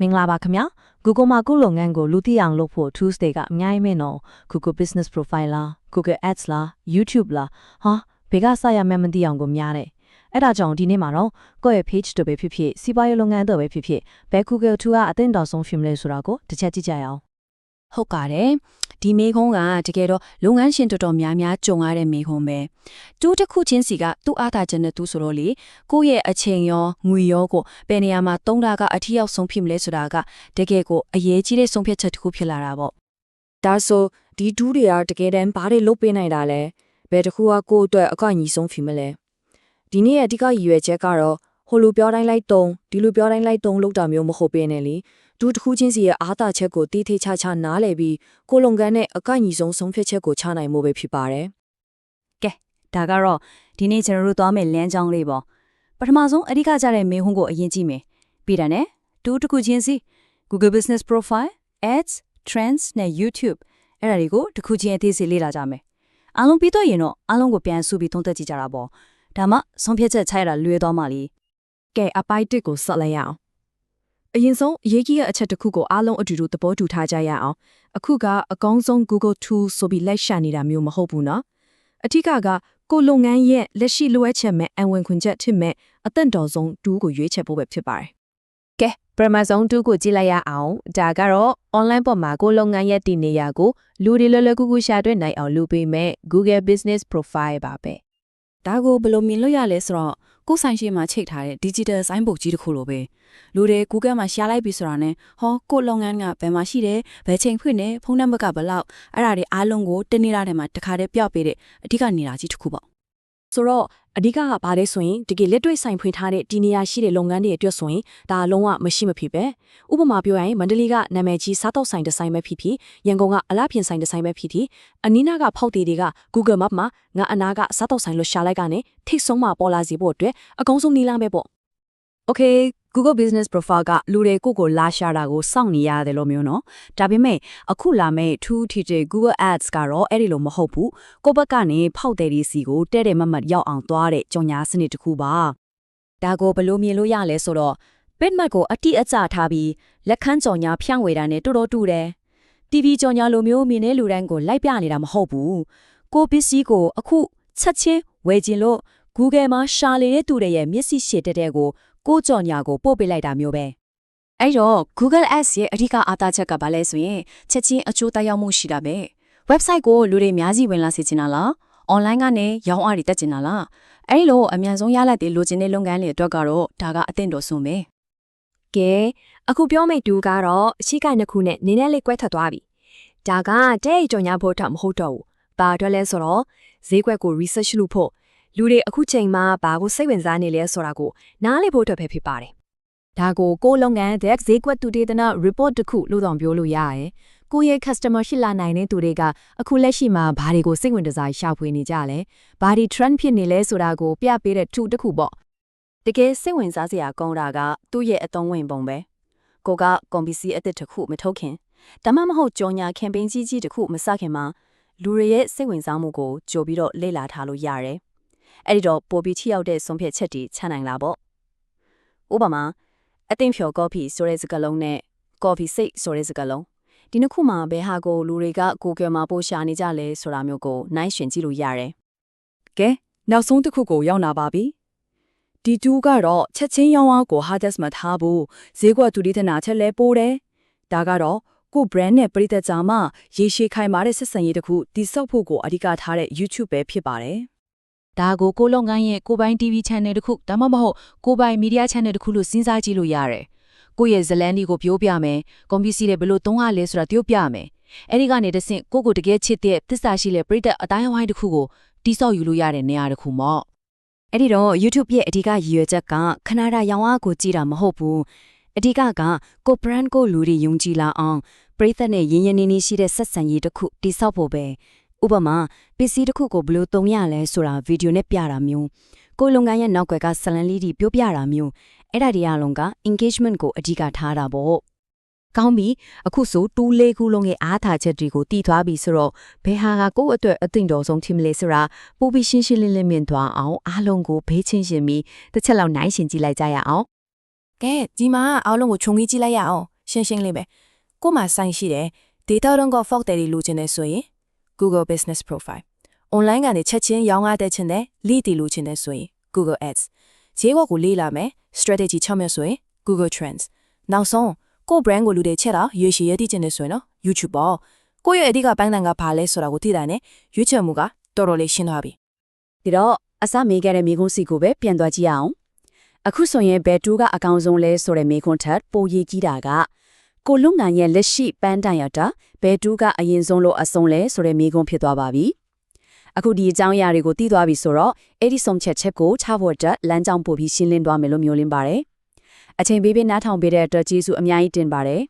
မင်္ဂလာပါခင်ဗျာ Google မှာကိုယ့်လုပ်ငန်းကိုလူသိအောင်လုပ်ဖို့ Tuesday ကအများကြီးမင်းတော့ Google Business Profile လား Google Ads လား YouTube လားဟာဘယ်ကစရမှန်းမသိအောင်ကိုများတယ်အဲ့ဒါကြောင့်ဒီနေ့မှာတော့ကိုယ့်ရဲ့ page တို့ပဲဖြစ်ဖြစ်စီးပွားရေးလုပ်ငန်းတို့ပဲဖြစ်ဖြစ်ဘယ် Google Tool ကအသင့်တော်ဆုံးဖြစ်မလဲဆိုတာကိုတစ်ချက်ကြည့်ကြရအောင် ဟုတ်ပါတယ်ဒီမေခွန်းကတကယ်တော့လုပ်ငန်းရှင်တော်တော်များများကြုံရတဲ့မေခွန်းပဲတူးတစ်ခုချင်းစီကသူ့အားသာချက်နဲ့သူဆိုတော့လေကိုယ့်ရဲ့အချိန်ရောငွေရောကိုဘယ်နေရာမှာသုံးတာကအထီးရောက်ဆုံးဖြစ်မလဲဆိုတာကတကယ်ကိုအရေးကြီးတဲ့ဆုံးဖြတ်ချက်တစ်ခုဖြစ်လာတာပေါ့ဒါဆိုဒီဒူးတွေကတကယ်တမ်းဘာတွေလုပ်ပေးနိုင်တာလဲဘယ်တစ်ခုကကိုယ့်အတွက်အကညီဆုံးဖြစ်မလဲဒီနေ့ရဲ့အဓိကရည်ရွယ်ချက်ကတော့ဟိုလိုပြောတိုင်းလိုက်တုံးဒီလိုပြောတိုင်းလိုက်တုံးလောက်တာမျိုးမဟုတ်ပေနဲ့လေ ဒူးတစ်ခုချင်းစီရဲ့အားသာချက်ကိုတီးထေးချာချာနားလည်ပြီးကိုယ်လုံကန်းနဲ့အကညီဆုံးဆုံးဖြတ်ချက်ကိုချနိုင်မှုပဲဖြစ်ပါတယ်ကဲဒါကတော့ဒီနေ့ကျွန်တော်တို့သွားမယ့်လမ်းကြောင်းလေးပေါ့ပထမဆုံးအဓိကကျတဲ့မေခွန်းကိုအရင်ကြည့်မယ်ပြီးတာနဲ့တူးတစ်ခုချင်းစီ Google Business Profile Ads Trends နဲ့ YouTube အဲ့ဒါတွေကိုတစ်ခုချင်းအသေးစိတ်လေ့လာကြမယ်အားလုံးပြီးတော့ရင်တော့အားလုံးကိုပြန်စုပြီးသုံးသပ်ကြည့်ကြတာပေါ့ဒါမှဆုံးဖြတ်ချက်ချရတာလွယ်သွားမှလीကဲအပိုက်တစ်ကိုဆက်လိုက်ရအောင် အရင်ဆုံးအရေးကြီးတဲ့အချက်တစ်ခုကိုအားလုံးအတူတူသဘောတူထားကြရအောင်အခုကအကောင်းဆုံး Google Tool ဆိုပြီးလိုက်ရှာနေတာမျိုးမဟုတ်ဘူးနော်အထူးကကကိုလုပ်ငန်းရဲ့လက်ရှိလိုအပ်ချက်မဲ့အဝင်ခွင့်ချက်ဖြစ်မဲ့အသင့်တော်ဆုံးတူးကိုရွေးချယ်ဖို့ပဲဖြစ်ပါတယ်ကဲပရမဇုံတူကိုကြည့်လိုက်ရအောင်ဒါကတော့ online ပေါ်မှာကိုယ့်လုပ်ငန်းရဲ့တည်နေရာကိုလူတွေလွယ်လွယ်ကူကူရှာတွေ့နိုင်အောင်လုပ်ပေးမဲ့ Google Business Profile ပါပဲဒါကိုဘယ်လိုမြင်လို့ရလဲဆိုတော့ ကိုယ်ဆိုင်ရှိမှာချိတ်ထားတဲ့ digital sign board ကြီးတစ်ခုလိုပဲလူတွေ Google မှာရှားလိုက်ပြီဆိုတာနဲ့ဟောကိုယ့်လုပ်ငန်းကဘယ်မှာရှိတယ်ဘယ်ချိန်ဖွင့်နေဖုန်းနံပါတ်ကဘယ်လောက်အဲ့ဒါတွေအားလုံးကိုတနေ့တာထဲမှာတစ်ခါတည်းပြောက်ပေးတဲ့အဓိကနေရာကြီးတစ်ခုပေါ့ ဆိုတော့အဓိကကဘာလဲဆိုရင်တကယ်လက်တွေ့ဆိုင်ဖွင့်ထားတဲ့ဒီနေရာရှိတဲ့လုပ်ငန်းတွေအတွက်ဆိုရင်ဒါလုံးဝမရှိမဖြစ်ပဲဥပမာပြောရရင်မန္တလေးကနာမည်ကြီးစားတော့ဆိုင်ဒီဇိုင်းပဲဖြစ်ဖြစ်ရန်ကုန်ကအလားပြင်ဆိုင်ဒီဇိုင်းပဲဖြစ်ဖြစ်အနီးနားကဖောက်သေးတွေက Google Map မှာငါအနားကစားတော့ဆိုင်လို့ရှာလိုက်ကနေထိတ်ဆုံးမှာပေါ်လာစီဖို့အတွက်အကောင်းဆုံးနည်းလမ်းပဲပေါ့ Okay Google Business Profile ကလူတွေကိုယ့်ကိုလာရှာတာကိုစောင့်နေရတယ်လို့မျိုးနော်ဒါပေမဲ့အခုလာမယ့် True Teacher Google Ads ကတော့အဲ့ဒီလိုမဟုတ်ဘူးကိုယ့်ဘက်ကနေဖောက်တယ်ဒီစီကိုတဲ့တဲ့မတ်မတ်ရောက်အောင်သွားတဲ့ကြော်ညာစနစ်တစ်ခုပါဒါကိုဘယ်လိုမြင်လို့ရလဲဆိုတော့ Bitmap ကိုအတိအကျထားပြီးလက်ခန်းကြော်ညာဖြန့်ဝေတာနဲ့တော်တော်တူတယ် TV ကြော်ညာလိုမျိုးမြင်တဲ့လူတိုင်းကိုလိုက်ပြနေတာမဟုတ်ဘူးကိုပစ္စည်းကိုအခုချက်ချင်းဝယ်ခြင်းလို့ Google မှာရှာလေတဲ့သူတွေရဲ့မျက်စိရှည်တက်တဲ့ကို ကိုကြော်ညာကိုပို့ပေးလိုက်တာမျိုးပဲအဲ့တော့ Google Ads ရဲ့အဓိကအားသာချက်ကဘာလဲဆိုရင်ချက်ချင်းအကျိုးသက်ရောက်မှုရှိတာပဲ website ကိုလူတွေအများကြီးဝင်လာစေချင်တာလား online ကနေရောင်းအားတွေတက်ချင်တာလားအဲ့ဒီလိုအမြန်ဆုံးရလိုက်တဲ့လိုချင်တဲ့လုပ်ငန်းတွေအတွက်ကတော့ဒါကအသင့်တော်ဆုံးပဲကဲအခုပြောမယ့်တူကတော့အရှိကိုက်နှစ်ခုနဲ့နင်းနဲ့လေးကွဲထွက်သွားပြီဒါကတဲ့ကြော်ညာဖို့တော့မဟုတ်တော့ဘူးဘာအတွက်လဲဆိုတော့ဈေးကွက်ကို research လုပ်ဖို့ လူတွေအခုချိန်မှာဘာကိုစိတ်ဝင်စားနေလဲဆိုတာကိုနားလည်ဖို့အတွက်ပဲဖြစ်ပါတယ်ဒါကိုကိုယ့်လုပ်ငန်းတဲ့ဈေးကွက်တူတေသနာ report တစ်ခုလို့တော့ပြောလို့ရရတယ်ကိုယ့်ရဲ့ customer ရှိလာနိုင်တဲ့သူတွေကအခုလက်ရှိမှာဘာတွေကိုစိတ်ဝင်စားရှာဖွေနေကြလဲဘာတွေ trend ဖြစ်နေလဲဆိုတာကိုပြပေးတဲ့ tool တစ်ခုပေါ့တကယ်စိတ်ဝင်စားစရာကောင်းတာကသူ့ရဲ့အသုံးဝင်ပုံပဲကိုကကွန်ပီစီအသစ်တစ်ခုမထုတ်ခင်ဒါမှမဟုတ်ကြော်ညာ campaign ကြီးကြီးတစ်ခုမစခင်မှာလူတွေရဲ့စိတ်ဝင်စားမှုကိုကြိုပြီးတော့လေ့လာထားလို့ရတယ် အဲ့ဒီတော့ပိုပြီးထိရောက်တဲ့ဆုံးဖြတ်ချက်တွေချနိုင်လာပေါ့ဥပမာအသင်ဖြော်ကော်ဖီဆိုတဲ့စကားလုံးနဲ့ကော်ဖီစိတ်ဆိုတဲ့စကားလုံးဒီနှစ်ခုမှာဘယ်ဟာကိုလူတွေက Google မှာပို့ရှာနေကြလဲဆိုတာမျိုးကိုနိုင်ရှင်ကြည့်လို့ရတယ်ကဲနောက်ဆုံးတစ်ခုကိုရောက်လာပါပြီဒီတူကတော့ချက်ချင်းရောင်းအားကို hardest မှာထားဖို့ဈေးကွက်သူဒီထနာချက်လဲပိုးတယ်ဒါကတော့ကို brand နဲ့ပြည်သက်ကြမှာရေရှည်ခိုင်မာတဲ့ဆက်ဆံရေးတစ်ခုတိစောက်ဖို့ကိုအဓိကထားတဲ့ YouTube ပဲဖြစ်ပါတယ် ဒါကိုကိုယ့်လုပ်ငန်းရဲ့ကိုယ်ပိုင် TV channel တစ်ခုဒါမှမဟုတ်ကိုယ်ပိုင် media channel တစ်ခုလို့စဉ်းစားကြည့်လို့ရတယ်ကိုယ့်ရဲ့ဇလန်းဒီကိုပြောပြမယ်ကွန်ပျူတာတွေဘယ်လိုသုံးရလဲဆိုတာပြောပြမယ်အဲ့ဒီကနေတဆင့်ကိုယ့်ကိုတကယ်ချစ်တဲ့သစ္စာရှိတဲ့ပရိသတ်အတိုင်းအဝိုင်းတစ်ခုကိုတိဆောက်ယူလို့ရတဲ့နေရာတစ်ခုပေါ့အဲ့ဒီတော့ YouTube ရဲ့အဓိကရည်ရွယ်ချက်ကခဏတာရောင်းအားကိုကြည့်တာမဟုတ်ဘူးအဓိကကကို brand ကိုလူတွေယုံကြည်လာအောင်ပရိသတ်နဲ့ရင်းရင်းနှီးနှီးရှိတဲ့ဆက်ဆံရေးတစ်ခုတိဆောက်ဖို့ပဲ ဥပမာပစ္စည်းတစ်ခုကိုဘယ်လိုသုံးရလဲဆိုတာဗီဒီယိုနဲ့ပြတာမျိုးကိုလုပ်ငန်းရဲ့နောက်ွယ်ကဆလန်လေးတွေပြောပြတာမျိုးအဲ့ဒါတွေအလုံးက engagement ကိုအဓိကထားတာပေါ့ကောင်းပြီအခုဆိုတူးလေးခုလုံးရဲ့အားသာချက်တွေကိုတည်သွားပြီဆိုတော့ဘယ်ဟာကကိုယ့်အတွက်အသင့်တော်ဆုံးထင်မလဲဆိုတာပိုပြီးရှင်းရှင်းလင်းလင်းမြင်သွားအောင်အားလုံးကိုဘေးချင်းရှင်ပြီးတစ်ချက်လောက်နိုင်ရှင်ကြည့်လိုက်ကြရအောင်ကကဲဒီမှာအားလုံးကိုခြုံကြီးကြည့်လိုက်ရအောင်ရှင်းရှင်းလေးပဲကို့မှာစိုင်းရှိတယ် data တော့က fault တွေလိုချင်တယ်ဆိုရင် Google Business Profile online ကနေချက်ချင်းရောင်းအားတက်ချင်တယ် lead တွေလိုချင်တယ်ဆိုရင် Google Ads ဈေးကွက်ကိုလေ့လာမယ် strategy ချမှတ်ဆိုရင် Google Trends နောက်ဆုံးကို့ brand ကိုလူတွေချက်တာရွေးချယ်ရည်တည်ချင်တယ်ဆိုရင်နော် YouTube ပေါ့ကိုယ့်ရဲ့အဓိကပိုင်းတန်ကဘာလဲဆိုတာကိုသိတာနဲ့ရွေးချယ်မှုကတော်တော်လေးရှင်းသွားပြီဒီတော့အစမေးခဲ့တဲ့မိကုန်းစီကိုပဲပြန်သွားကြည့်အောင်အခုဆိုရင်ဘယ်တူကအကောင်ဆုံးလဲဆိုတဲ့မိကုန်းထက်ပိုရေးကြီးတာက ကိုလုံငံရဲ့လက်ရှိပန်းတိုင်ရတာဘယ်တူကအရင်ဆုံးလို့အဆုံးလဲဆိုတဲ့မိကုန်းဖြစ်သွားပါပြီအခုဒီအကြောင်းအရာတွေကိုသိသွားပြီဆိုတော့အဲ့ဒီဆုံးချက်ချက်ကိုချဖို့အတွက်လမ်းကြောင်းပို့ပြီးရှင်းလင်းသွားမယ်လို့မျှော်လင့်ပါတယ်အချိန်ပေးပေးနားထောင်ပေးတဲ့အတွက်ကျေးဇူးအများကြီးတင်ပါတယ်